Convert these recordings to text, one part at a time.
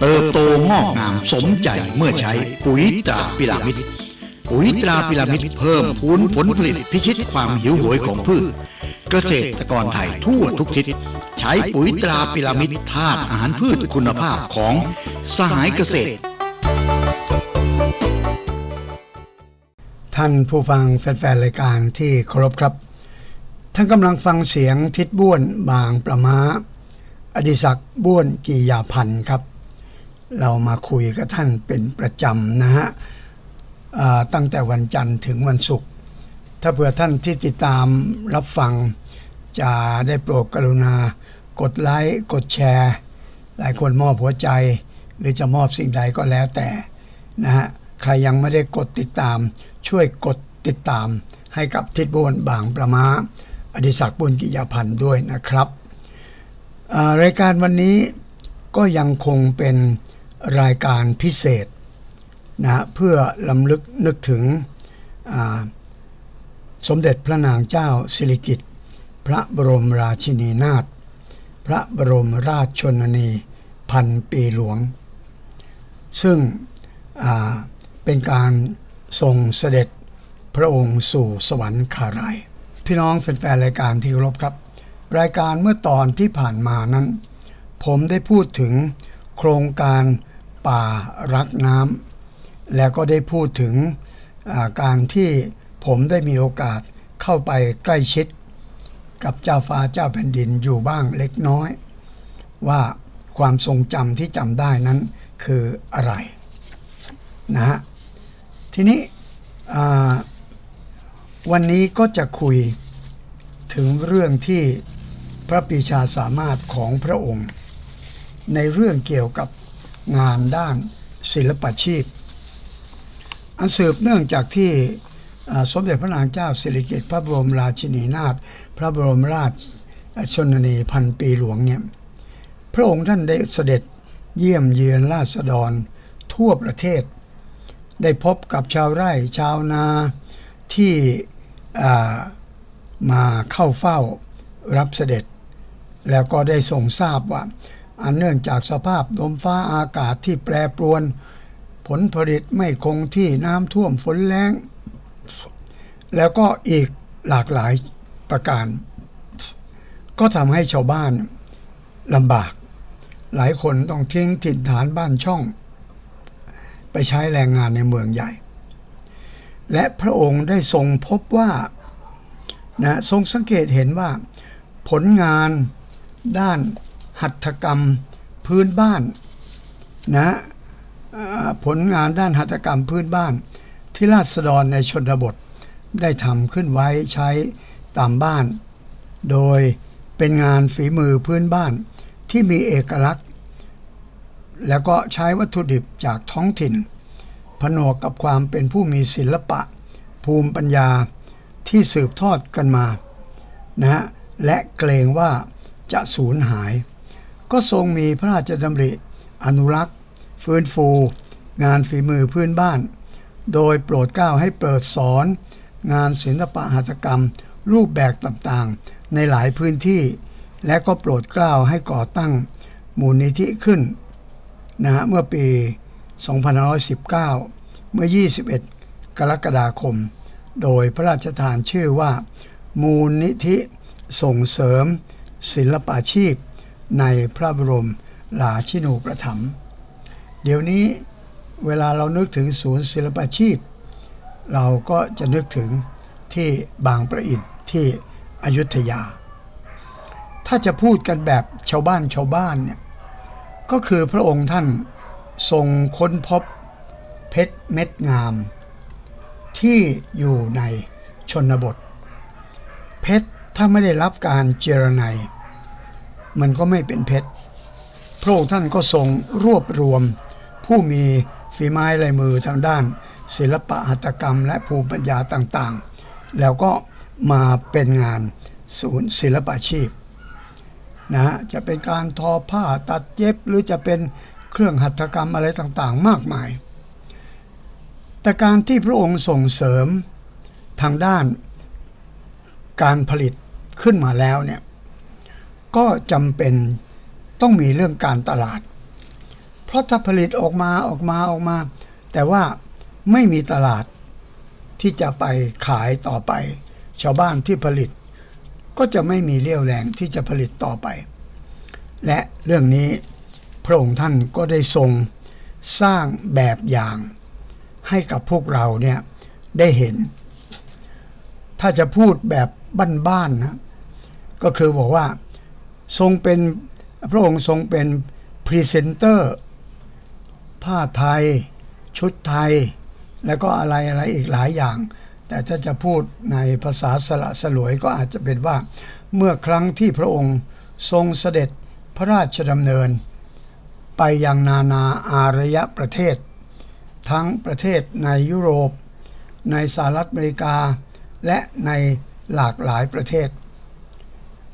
เติบโตงอกงามสมใจเมื่อใช้ปุ๋ยตราพิรามิดปุ๋ยตราพิรามิดเพิ่มพูนผลผลิตพิชิตความหิวโหยของพืช เกษตรกรไทยทั่วทุกทิศ ใช้ปุ๋ยตราพิรามิดธาตุอาหารพืชคุณภาพของสหายเกษตร ท่านผู้ฟังแฟนๆรายการที่เคารพครับ ท่านกำลังฟังเสียงทิดบ้วนบางประมาอดิศักดิ์บ้วนกียาพันธ์ครับ เรามาคุยกับท่านเป็นประจำนะฮะตั้งแต่วันจันทร์ถึงวันศุกร์ถ้าเผื่อท่านที่ติดตามรับฟัง จะได้โปรดกรุณา กดไลค์กดแชร์ หลายคนมอบหัวใจ หรือจะมอบสิ่งใดก็แล้วแต่นะฮะใครยังไม่ได้กดติดตาม ช่วยกดติดตามให้กับทิดบวนบางประมาอดิศักดิ์บุญกิยาพันธ์ด้วยนะครับรายการวันนี้ก็ยังคงเป็น รายการพิเศษนะเพื่อลำลึกนึกถึงสมเด็จพระนางเจ้าสิริกิติ์พระบรมราชินีนาถพระบรมราชชนนีพันปีหลวง ซึ่งเป็นการทรงเสด็จพระองค์สู่สวรรคารายพี่น้องแฟนๆรายการที่เคารพครับ รายการเมื่อตอนที่ผ่านมานั้น ผมได้พูดถึงโครงการ ป่ารักน้ำแล้วก็ได้พูดถึงการที่ผมได้มีโอกาสเข้าไปใกล้ชิด กับเจ้าฟ้าเจ้าแผ่นดินอยู่บ้างเล็กน้อย ว่าความทรงจำที่จำได้นั้นคืออะไรนะฮะทีนี้วันนี้ก็จะคุยถึงเรื่องที่พระปีชาสามารถของพระองค์ ในเรื่องเกี่ยวกับ งานด้านศิลปชีพ อันสืบเนื่องจากที่สมเด็จพระนางเจ้าสิริกิติ์พระบรมราชินีนาถพระบรมราชชนนีพันปีหลวงเนี่ยพระองค์ท่านได้เสด็จเยี่ยมเยือนราษฎรทั่วประเทศ ได้พบกับชาวไร่ชาวนาที่มาเข้าเฝ้ารับเสด็จ แล้วก็ได้ทรงทราบว่า อันเนื่องจากสภาพลมฟ้าอากาศที่แปรปรวน ผลผลิตไม่คงที่น้ำท่วมฝนแรงแล้วก็อีกหลากหลายประการ ก็ทำให้ชาวบ้านลำบาก หลายคนต้องทิ้งถิ่นฐานบ้านช่อง ไปใช้แรงงานในเมืองใหญ่ และพระองค์ได้ทรงพบว่านะทรงสังเกตเห็นว่าผลงานด้าน หัตถกรรมพื้นบ้านนะผลงานด้านหัตถกรรมพื้นบ้าน ที่ราษฎรในชนบทได้ทำขึ้นไว้ใช้ตามบ้าน โดยเป็นงานฝีมือพื้นบ้านที่มีเอกลักษณ์ แล้วก็ใช้วัตถุดิบจากท้องถิ่น ผนวกกับความเป็นผู้มีศิลปะ ภูมิปัญญาที่สืบทอดกันมานะและเกรงว่าจะสูญหาย ก็ทรงมีพระราชดำริ อนุรักษ์ ฟื้นฟู งานฝีมือพื้นบ้าน โดยโปรดเกล้าให้เปิดสอน งานศิลปะหัตถกรรม รูปแบบต่างๆ ในหลายพื้นที่ และก็โปรดเกล้าให้ก่อตั้งมูลนิธิขึ้นนะฮะเมื่อปี 2519 เมื่อ 21 กรกฎาคม โดยพระราชทานชื่อว่า มูลนิธิส่งเสริม ศิลปาชีพ ในพระบรมราชินูปถัมภ์เดี๋ยวนี้เวลาเรานึกถึงศูนย์ศิลปาชีพ เราก็จะนึกถึงที่บางประอินที่อยุธยา ถ้าจะพูดกันแบบชาวบ้านชาวบ้านเนี่ยก็คือพระองค์ท่านทรงค้นพบเพชรเม็ดงาม ที่อยู่ในชนบท เพชรถ้าไม่ได้รับการเจรไนย มันก็ไม่เป็นเพชรพระองค์ท่านก็ทรงรวบรวม ผู้มีฝีไม้ลายมือทางด้าน ศิลปะหัตถกรรม และภูมิปัญญาต่างๆ แล้วก็มาเป็นงานศูนย์ศิลปาชีพนะฮะจะเป็นการทอผ้าตัดเย็บหรือจะเป็นเครื่องหัตถกรรมอะไรต่างๆ มากมาย แต่การที่พระองค์ส่งเสริมทางด้านการผลิตขึ้นมาแล้วเนี่ย ก็จำเป็นต้องมีเรื่องการตลาด เพราะถ้าผลิตออกมาออกมาออกมา แต่ว่าไม่มีตลาดที่จะไปขายต่อไป ชาวบ้านที่ผลิต ก็จะไม่มีเรี่ยวแรงที่จะผลิตต่อไป และเรื่องนี้พระองค์ท่านก็ได้ทรงสร้างแบบอย่าง ให้กับพวกเราเนี่ยได้เห็น ถ้าจะพูดแบบบ้านๆนะก็คือบอกว่า ทรงเป็นพระองค์ทรงเป็นพรีเซนเตอร์ ผ้าไทย ชุดไทย แล้วก็อะไรอะไรอีกหลายอย่าง แต่ถ้าจะพูดในภาษาสละสลวยก็อาจจะเป็นว่า เมื่อครั้งที่พระองค์ทรงเสด็จพระราชดำเนิน ไปยังนานาอารยประเทศ ทั้งประเทศในยุโรป ในสหรัฐอเมริกา และในหลากหลายประเทศ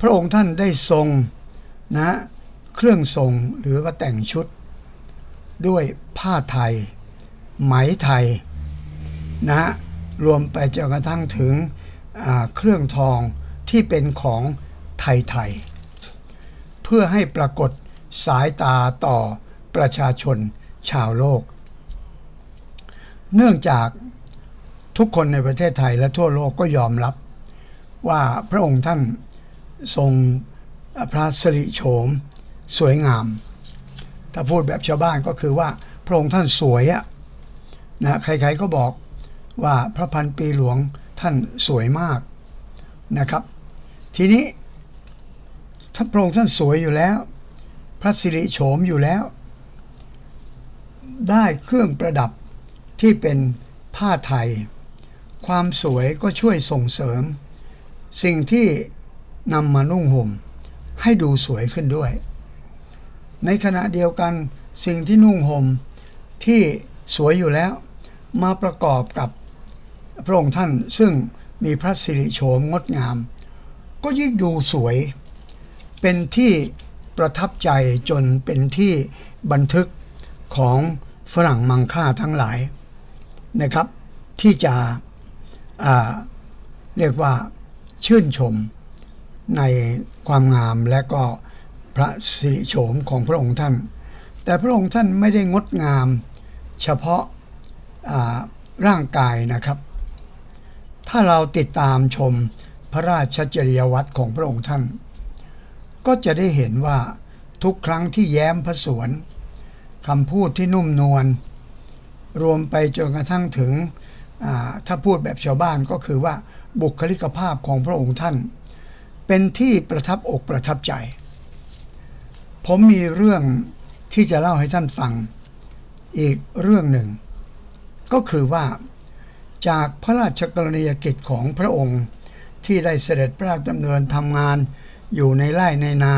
ระองค์ท่านได้ทรงนะเครื่องทรงหรือว่าแต่งชุด ด้วยผ้าไทย ไหมไทยนะรวมไปจนกระทั่งถึงเครื่องทองที่เป็นของไทยๆเพื่อให้ปรากฏสายตาต่อประชาชนชาวโลก เนื่องจากทุกคนในประเทศไทยและทั่วโลกก็ยอมรับว่าพระองค์ท่าน ทรงพระสิริโฉมสวยงาม ถ้าพูดแบบชาวบ้านก็คือว่าพระองค์ท่านสวยอะนะใครๆก็บอกว่าพระพันปีหลวงท่านสวยมากนะครับ ทีนี้ถ้าพระองค์ท่านสวยอยู่แล้ว พระสิริโฉมอยู่แล้ว ได้เครื่องประดับที่เป็นผ้าไทย ความสวยก็ช่วยส่งเสริม สิ่งที่ นำมานุ่งห่ม ให้ดูสวยขึ้นด้วย ในขณะเดียวกันสิ่งที่นุ่งห่มที่สวยอยู่แล้ว มาประกอบกับพระองค์ท่านซึ่งมีพระสิริโฉมงดงาม ก็ยิ่งดูสวย เป็นที่ประทับใจจนเป็นที่บันทึกของฝรั่งมังค่าทั้งหลายนะครับ ที่จะเรียกว่าชื่นชม ในความงามและก็พระสิริโฉมของพระองค์ท่าน แต่พระองค์ท่านไม่ได้งดงามเฉพาะาร่างกายนะครับ ถ้าเราติดตามชมพระราชจริยวัตรของพระองค์ท่าน ก็จะได้เห็นว่าทุกครั้งที่แย้มพระสวนคำพูดที่นุ่มนวลรวมไปจนกระทั่งถึงถ้าพูดแบบชาวบ้านก็คือว่าบุคลิกภาพของพระองค์ท่าน เป็นที่ประทับอกประทับใจ ผมมีเรื่องที่จะเล่าให้ท่านฟัง อีกเรื่องหนึ่ง ก็คือว่าจากพระราชกรณียกิจของพระองค์ที่ได้เสด็จพระราชดำเนินทำงานอยู่ในไร่ในนา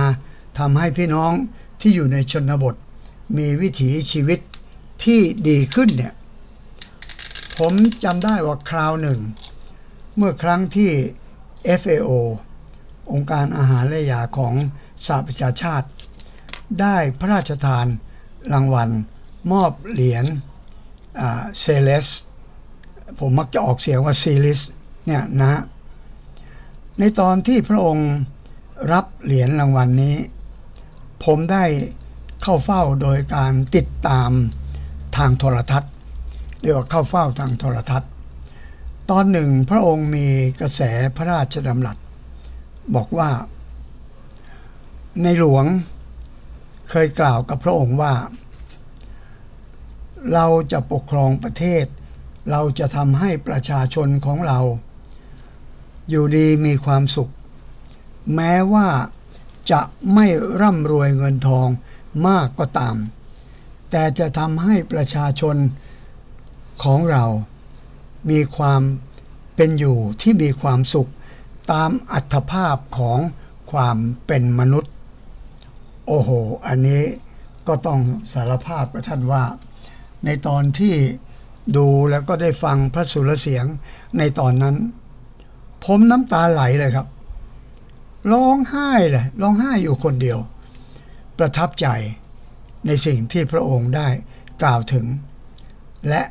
ทำให้พี่น้องที่อยู่ในชนบท มีวิถีชีวิตที่ดีขึ้นเนี่ย ผมจำได้ว่าคราวหนึ่ง เมื่อครั้งที่ FAO องค์การอาหารและยาของสหประชาชาติ ได้พระราชทานรางวัลมอบเหรียญเซเลส ผมมักจะออกเสียงว่าซีลิสเนี่ยนะในตอนที่พระองค์รับเหรียญรางวัลนนี้ ผมได้เข้าเฝ้าโดยการติดตามทางโทรทัศน์ เรียกว่าเข้าเฝ้าทางโทรทัศน์ ตอนหนึ่งพระองค์มีกระแสพระราชดำรัส บอกว่า ในหลวงเคยกล่าวกับพระองค์ว่า เราจะปกครองประเทศ เราจะทำให้ประชาชนของเรา อยู่ดีมีความสุข แม้ว่าจะไม่ร่ำรวยเงินทองมากก็ตาม แต่จะทำให้ประชาชนของเรา มีความเป็นอยู่ที่มีความสุข ตามอัตภาพของความเป็นมนุษย์ โอ้โห อันนี้ก็ต้องสารภาพกับท่านว่า ในตอนที่ดูแล้วก็ได้ฟังพระสุรเสียงในตอนนั้น ผมน้ำตาไหลเลยครับ ร้องไห้เลยร้องไห้อยู่คนเดียว ประทับใจในสิ่งที่พระองค์ได้กล่าวถึง และ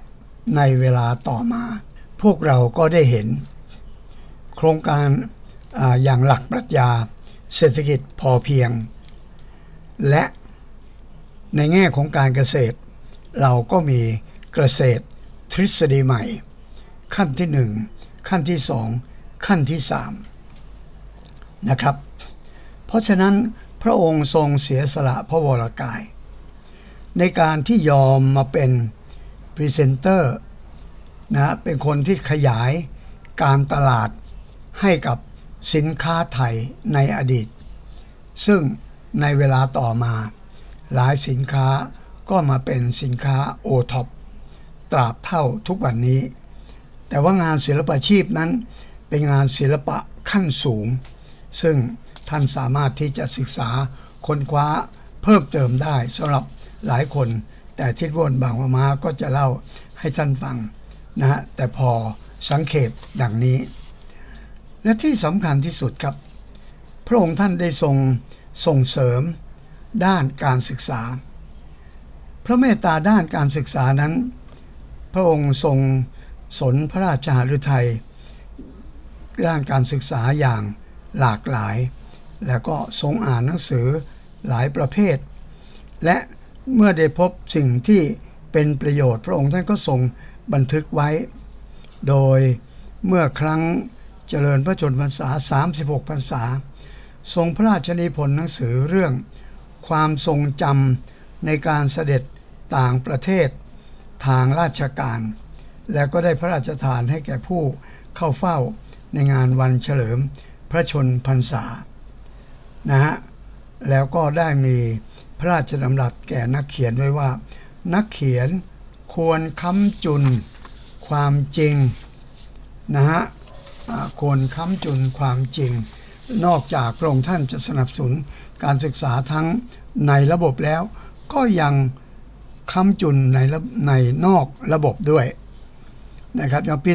ในเวลาต่อมา พวกเราก็ได้เห็น โครงการออย่างหลักปรัชญาเศรษฐกิจพอเพียง และในแง่ของการเกษตร เราก็มีเกษตรทฤษฎีใหม่ ขั้นที่หนึ่งขั้นที่สองขั้นที่สามนะครับ เพราะฉะนั้นพระองค์ทรงเสียสละพระวรากาย ในการที่ยอมมาเป็นพรีเซนเตอร์นะเป็นคนที่ขยายการตลาด ให้กับสินค้าไทยในอดีต ซึ่งในเวลาต่อมา หลายสินค้าก็มาเป็นสินค้าโอท็อปตราบเท่าทุกวันนี้ แต่ว่างานศิลปาชีพนั้น เป็นงานศิลปะขั้นสูง ซึ่งท่านสามารถที่จะศึกษาค้นคว้าเพิ่มเติมได้สำหรับหลายคน แต่ทิดวนบางวามาก็จะเล่าให้ท่านฟังนะฮะแต่พอสังเขปดังนี้ และที่สำคัญที่สุดครับ พระองค์ท่านได้ทรงส่งเสริมด้านการศึกษา พระเมตตาด้านการศึกษานั้น พระองค์ทรงสนพระราชหฤทัยด้านการศึกษาอย่างหลากหลาย แล้วก็ทรงอ่านหนังสือหลายประเภท และเมื่อได้พบสิ่งที่เป็นประโยชน์ พระองค์ท่านก็ทรงบันทึกไว้ โดยเมื่อครั้ง เจริญพระชนมพรรษา 36 พรรษา ทรงพระราชนิพนธ์หนังสือเรื่อง ความทรงจำในการเสด็จต่างประเทศทางราชการ แล้วก็ได้พระราชทานให้แก่ผู้เข้าเฝ้าในงานวันเฉลิมพระชนพรรษานะฮะแล้วก็ได้มีพระราชดำรัสแก่นักเขียนไว้ว่า นักเขียนควรค้ำจุนความจริงนะฮะ ควรค้ำจุนความจริง นอกจากพระองค์ท่านจะสนับสนุนการศึกษาทั้งในระบบแล้ว ก็ยังค้ำจุนในในนอกระบบด้วยนะครับอย่างปี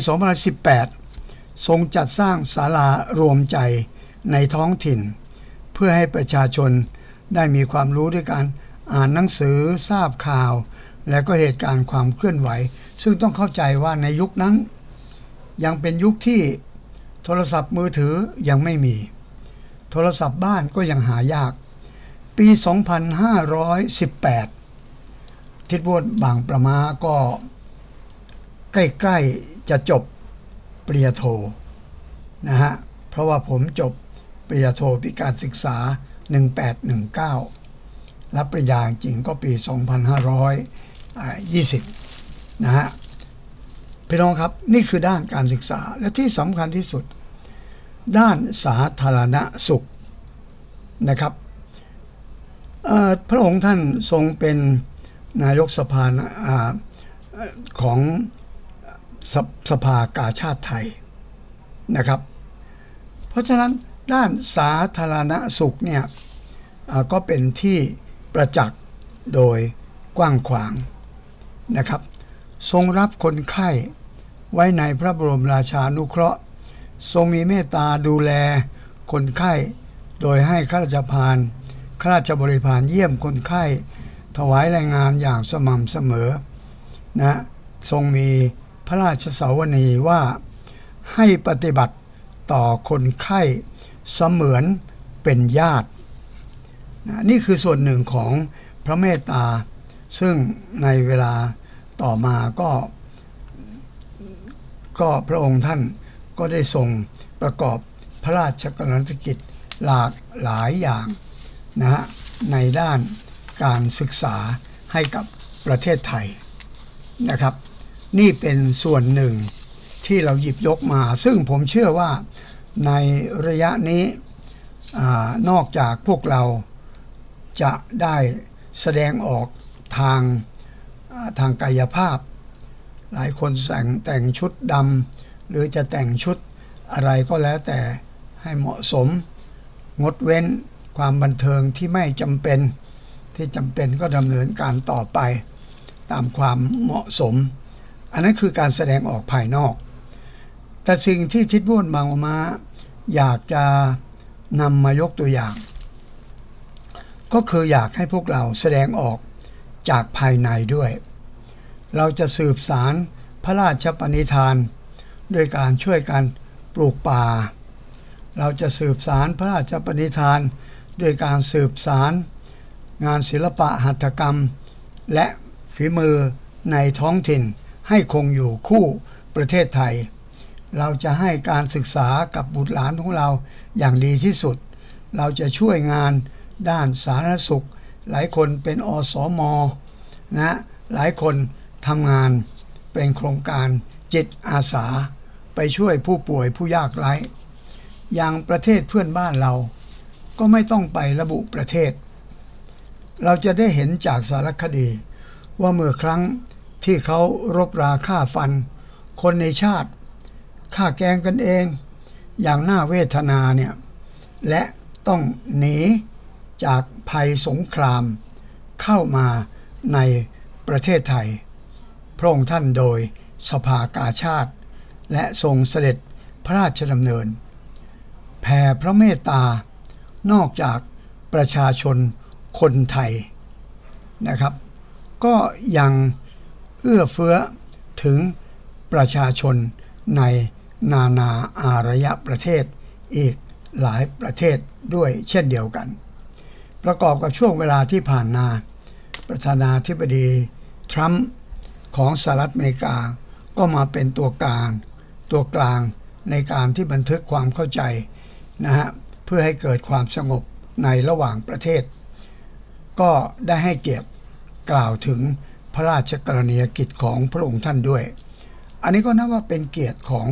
2018 ทรงจัดสร้างศาลารวมใจในท้องถิ่น เพื่อให้ประชาชนได้มีความรู้ด้วยการอ่านหนังสือทราบข่าว และก็เหตุการณ์ความเคลื่อนไหว ซึ่งต้องเข้าใจว่าในยุคนั้น ยังเป็นยุคที่ ทรศัพท์มือถือยังไม่มี โทรศัพท์บ้านก็ยังหายาก ปี 2518 ทิดวดบางประมาก็ ใกล้ๆจะจบปริญญาโทนะฮะ เพราะว่าผมจบปริญญาโทปีการศึกษา 1819 รับปริญญาจริงก็ปี 2520 นะฮะพี่น้องครับ นี่คือด้านการศึกษาและที่สำคัญที่สุด ด้านสาธารณสุขนะครับพระองค์ท่านทรงเป็นนายกสภาอ่าของสสภากาชาติไทยนะครับ เพราะฉะนั้นด้านสาธารณสุขเนี่ยก็เป็นที่ประจักษ์โดยกว้างขวางนะครับ ทรงรับคนไข้ไว้ในพระบรมราชานุเคราะห์ ทรงมีเมตตาดูแลคนไข้ โดยให้ข้าราชพานข้าราชบริพารเยี่ยมคนไข้ ถวายแรงงานอย่างสม่ำเสมอนะทรงมีพระราชสาวนีว่าให้ปฏิบัติต่อคนไข้เสมือนเป็นญาตินะนี่คือส่วนหนึ่งของพระเมตตา ซึ่งในเวลาต่อมาก็ ก็พระองค์ท่าน ก็ได้ทรงประกอบพระราชกรณียกิจหลากหลายอย่างนะฮะในด้านการศึกษาให้กับประเทศไทยนะครับ นี่เป็นส่วนหนึ่งที่เราหยิบยกมา ซึ่งผมเชื่อว่าในระยะนี้อนอกจากพวกเราจะได้แสดงออกทางทางกายภาพ หลายคนแต่งแต่งชุดดำ หรือจะแต่งชุดอะไรก็แล้วแต่ให้เหมาะสม งดเว้นความบันเทิงที่ไม่จำเป็น ที่จำเป็นก็ดำเนินการต่อไป ตามความเหมาะสม อันนั้นคือการแสดงออกภายนอก แต่สิ่งที่ทิดบุญบางมาอยากจะนำมายกตัวอย่าง ก็คืออยากให้พวกเราแสดงออกจากภายในด้วย เราจะสืบสารพระราชปณิธาน ด้วยการช่วยกันปลูกป่า เราจะสืบสารพระราชปณิธาน ด้วยการสืบสารงานศิลปะหัตถกรรม และฝีมือในท้องถิ่นให้คงอยู่คู่ประเทศไทย เราจะให้การศึกษากับบุตรหลานของเราอย่างดีที่สุด เราจะช่วยงานด้านสาธารณสุข หลายคนเป็นอสมนะหลายคนทำงานเป็นโครงการจิตอาสา ไปช่วยผู้ป่วยผู้ยากไร้อย่างประเทศเพื่อนบ้านเรา ก็ไม่ต้องไประบุประเทศ เราจะได้เห็นจากสารคดี ว่าเมื่อครั้งที่เขารบราฆ่าฟัน คนในชาติฆ่าแกงกันเอง อย่างน่าเวทนาเนี่ยและต้องหนีจากภัยสงคราม เข้ามาในประเทศไทย พระองค์ท่านโดยสภากาชาติ และทรงเสด็จพระราชดำเนิน แผ่พระเมตตานอกจากประชาชนคนไทยนะครับ ก็ยังเอื้อเฟื้อถึงประชาชนในนานาอารยประเทศอีกหลายประเทศด้วยเช่นเดียวกัน ประกอบกับช่วงเวลาที่ผ่านมาประธานาธิบดี ทรัมป์ของสหรัฐอเมริกาก็มาเป็นตัวกาง ตัวกลางในการที่บันทึกความเข้าใจนะฮะเพื่อให้เกิดความสงบในระหว่างประเทศ ก็ได้ให้เกียรติกล่าวถึงพระราชกรณียกิจของพระองค์ท่านด้วย อันนี้ก็นับว่าเป็นเกียรติของ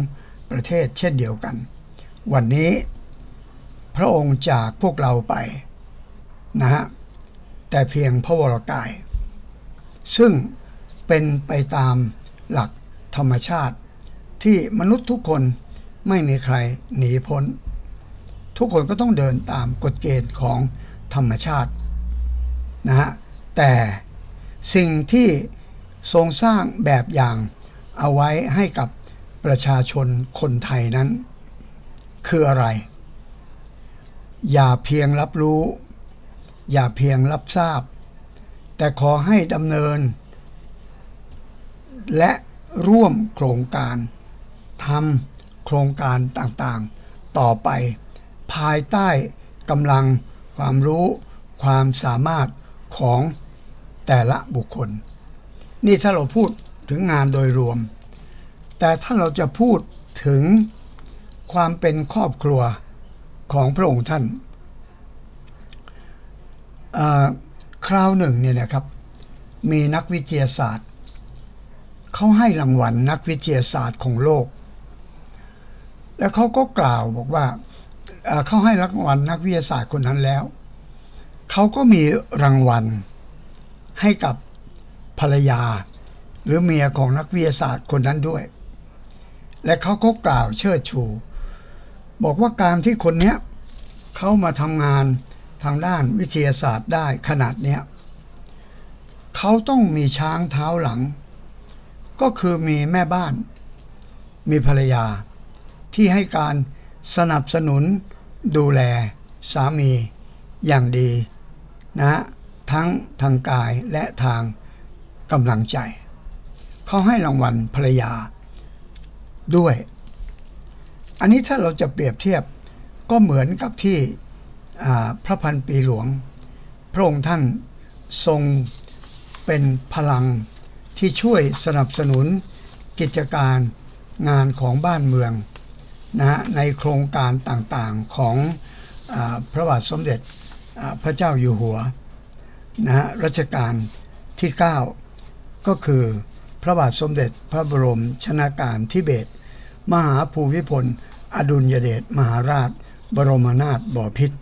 ประเทศเช่นเดียวกัน วันนี้พระองค์จากพวกเราไปนะฮะแต่เพียงพระวรกาย ซึ่งเป็นไปตามหลักธรรมชาติ ที่มนุษย์ทุกคนไม่มีใครหนีพ้น ทุกคนก็ต้องเดินตามกฎเกณฑ์ของธรรมชาตินะฮะแต่สิ่งที่ทรงสร้างแบบอย่างเอาไว้ให้กับประชาชนคนไทยนั้น คืออะไร อย่าเพียงรับรู้ อย่าเพียงรับทราบ แต่ขอให้ดำเนิน และร่วมโครงการ ทำโครงการต่างๆ ต่อไป ภายใต้กำลังความรู้ความสามารถของแต่ละบุคคล นี่ถ้าเราพูดถึงงานโดยรวม แต่ถ้าเราจะพูดถึงความเป็นครอบครัวของพระองค์ท่านคราวหนึ่งเนี่ยนะครับ มีนักวิทยาศาสตร์ เขาให้รางวัลนักวิทยาศาสตร์ของโลก แล้วเขาก็กล่าวบอกว่าเขาให้รางวัลนักวิทยาศาสตร์คนนั้นแล้ว เขาก็มีรางวัลให้กับภรรยา หรือเมียของนักวิทยาศาสตร์คนนั้นด้วย และเขาก็กล่าวเชิดชู บอกว่าการที่คนเนี้ยเขามาทำงานทางด้านวิทยาศาสตร์ได้ขนาดเนี้ยเขาต้องมีช้างเท้าหลัง ก็คือมีแม่บ้าน มีภรรยา ที่ให้การสนับสนุนดูแลสามีอย่างดีนะทั้งทางกายและทางกำลังใจ เขาให้รางวัลภรรยาด้วย อันนี้ถ้าเราจะเปรียบเทียบก็เหมือนกับที่พระพันปีหลวง พระองค์ท่านทรงเป็นพลังที่ช่วยสนับสนุนกิจการงานของบ้านเมือง นะในโครงการต่างๆของอพระบาทสมเด็จพระเจ้าอยู่หัวนะฮะรัชกาลที่ 9 ก็คือพระบาทสมเด็จพระบรมชนาการทิเบต มหาภูมิพล อดุลยเดชมหาราช บรมนาถบพิตร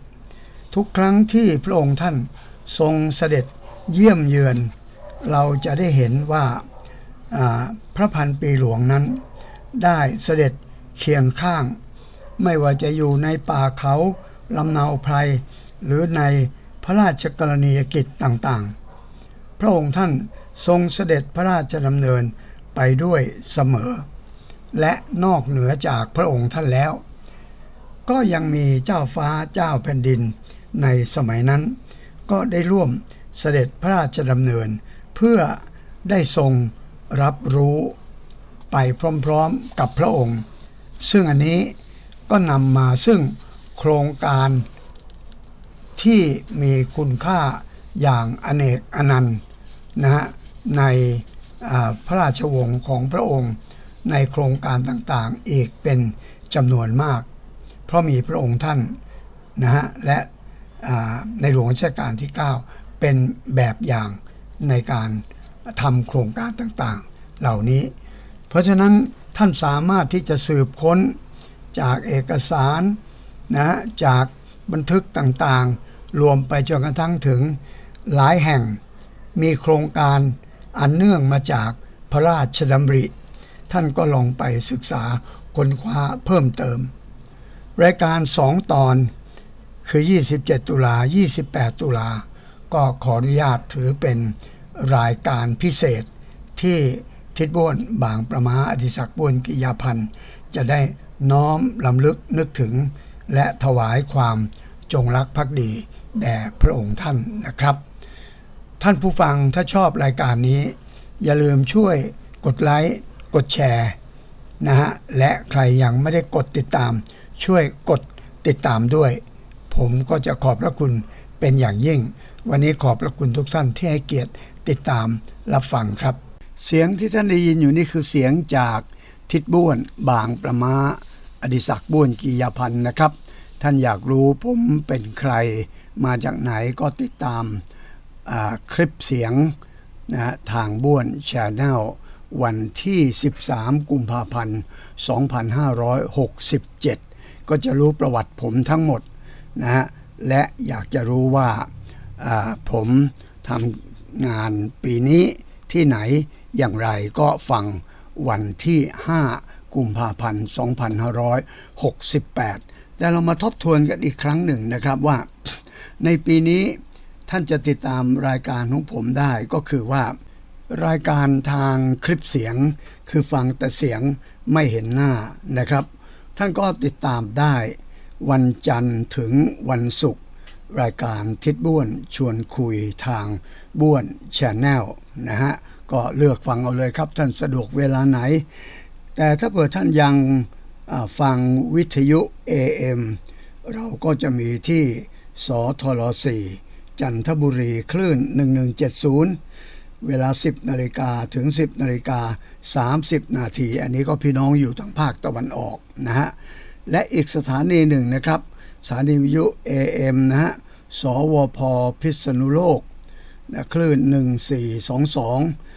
ทุกครั้งที่พระองค์ท่านทรงเสด็จเยี่ยมเยือน เราจะได้เห็นว่าพระพันปีหลวงนั้นได้เสด็จ เคียงข้าง ไม่ว่าจะอยู่ในป่าเขาลำนาไพรหรือในพระราชกรณียกิจต่างๆ พระองค์ท่านทรงเสด็จพระราชดำเนินไปด้วยเสมอ และนอกเหนือจากพระองค์ท่านแล้ว ก็ยังมีเจ้าฟ้าเจ้าแผ่นดินในสมัยนั้น ก็ได้ร่วมเสด็จพระราชดำเนิน เพื่อได้ทรงรับรู้ไปพร้อมๆกับพระองค์ ซึ่งอันนี้ก็นำมาซึ่งโครงการที่มีคุณค่าอย่างอเนกอนันต์นะฮะในพระราชวงศ์ของพระองค์ ในโครงการต่างๆ อีกเป็นจำนวนมาก เพราะมีพระองค์ท่านนะฮะและในหลวงรัชกาลที่ 9 เป็นแบบอย่างในการทำโครงการต่างๆ เหล่านี้ เพราะฉะนั้นท่านสามารถที่จะสืบค้นจากเอกสารนะจากบันทึกต่างๆ รวมไปจนกระทั่งถึงหลายแห่ง มีโครงการอันเนื่องมาจากพระราชดำริ ท่านก็ลองไปศึกษาค้นคว้าเพิ่มเติม รายการ 2 ตอนคือ 27 ตุลา 28 ตุลา ก็ขออนุญาตถือเป็นรายการพิเศษที่ ทิดบ้วนบางประมาอดิศักดิ์บุญกิยาพันธ์จะได้น้อมลำลึกนึกถึง และถวายความจงรักภักดีแด่พระองค์ท่านนะครับ ท่านผู้ฟังถ้าชอบรายการนี้ อย่าลืมช่วยกดไลค์กดแชร์นะฮะและใครยังไม่ได้กดติดตาม ช่วยกดติดตามด้วย ผมก็จะขอบพระคุณเป็นอย่างยิ่ง วันนี้ขอบพระคุณทุกท่านที่ให้เกียรติติดตามรับฟังครับ เสียงที่ท่านได้ยินอยู่นี่คือเสียงจากทิดบ้วนบางประมาอดิศักดิ์บ้วนกียาพันธ์นะครับ ท่านอยากรู้ผมเป็นใครมาจากไหนก็ติดตามคลิปเสียงนะทางบ้วนชาแนลวันที่ 13 กุมภาพันธ์ 2567 ก็จะรู้ประวัติผมทั้งหมดนะฮะและอยากจะรู้ว่าผมทำงานปีนี้ที่ไหน อย่างไรก็ฟังวันที่ 5 กุมภาพันธ์ 2568 แต่เรามาทบทวนกันอีกครั้งหนึ่งนะครับว่า ในปีนี้ท่านจะติดตามรายการของผมได้ก็คือว่า รายการทางคลิปเสียง คือฟังแต่เสียงไม่เห็นหน้านะครับ ท่านก็ติดตามได้ วันจันทร์ถึงวันศุกร์รายการทิศบ้วนชวนคุยทางบ้วนชแนลนะฮะ ก็เลือกฟังเอาเลยครับท่านสะดวกเวลาไหน แต่ถ้าเผื่อท่านยังฟังวิทยุ AM เราก็จะมีที่สทล4จันทบุรีคลื่น 1170 เวลา 10 นาฬิกาถึง 10 นาฬิกา 30 นาที อันนี้ก็พี่น้องอยู่ทางภาคตะวันออกนะฮะ และอีกสถานีหนึ่งนะครับ สถานีวิทยุ AM นะฮะ สวพพิษณุโลกนะคลื่น 1422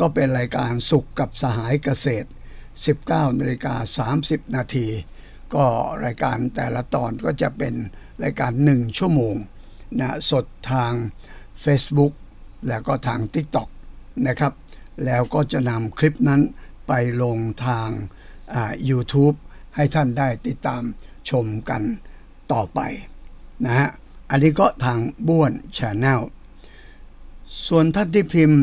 ก็เป็นรายการสุขกับสหายเกษตร 19นาฬิกา30 นาที ก็รายการแต่ละตอนก็จะเป็นรายการ 1 ชั่วโมงนะสดทาง Facebook แล้วก็ทาง TikTok นะครับ แล้วก็จะนำคลิปนั้นไปลงทางอ่า YouTube ให้ท่านได้ติดตามชมกันต่อไปนะฮะ อันนี้ก็ทางบ้วนชาแนลส่วนท่านที่พิมพ์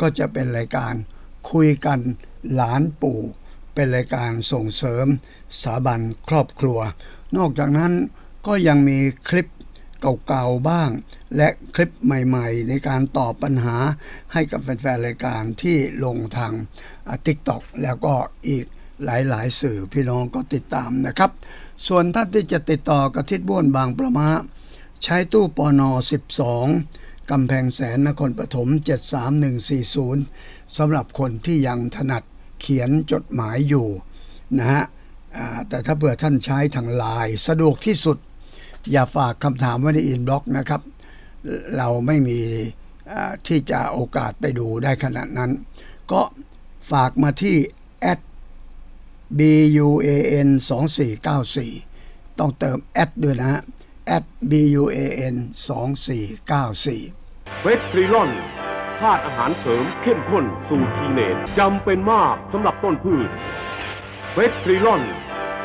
ก็จะเป็นรายการคุยกันหลานปู่ เป็นรายการส่งเสริมสถาบันครอบครัว นอกจากนั้นก็ยังมีคลิปเก่าๆบ้าง และคลิปใหม่ๆ ในการตอบปัญหาให้กับแฟนๆรายการที่ลงทางติ๊กต็อกแล้วก็อีกหลายๆ สื่อพี่น้องก็ติดตามนะครับ ส่วนท่านที่จะติดต่อกับทิศบ้วนบางประมาใช้ตู้ปอนอ12 กำแพงแสนนครปฐม 73140สำหรับคนที่ยังถนัดเขียนจดหมายอยู่นะฮะแต่ถ้าเผื่อท่านใช้ทางไลน์สะดวกที่สุด อย่าฝากคำถามไว้ในอินบล็อกนะครับ เราไม่มีที่จะโอกาสไปดูได้ขนาดนั้น ก็ฝากมาที่ b u a n 2494ต้องเติมแอดด้วยนะฮะ at b u a n 2494เวทริลอนธาตุอาหารเสริมเข้มข้นสูตรทีเนตจำเป็นมากสำหรับต้นพืชเวทริลอน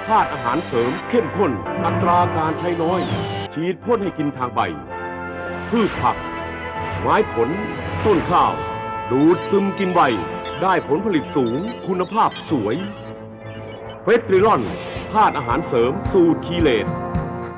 ธาตุอาหารเสริมเข้มข้น อัตราการใช้น้อย ฉีดพ่นให้กินทางใบ พืชผัก ไม้ผล ต้นข้าว ดูดซึมกินใบ ได้ผลผลิตสูง คุณภาพสวยเวทริลอนธาตุอาหารเสริมสูตรคีเลต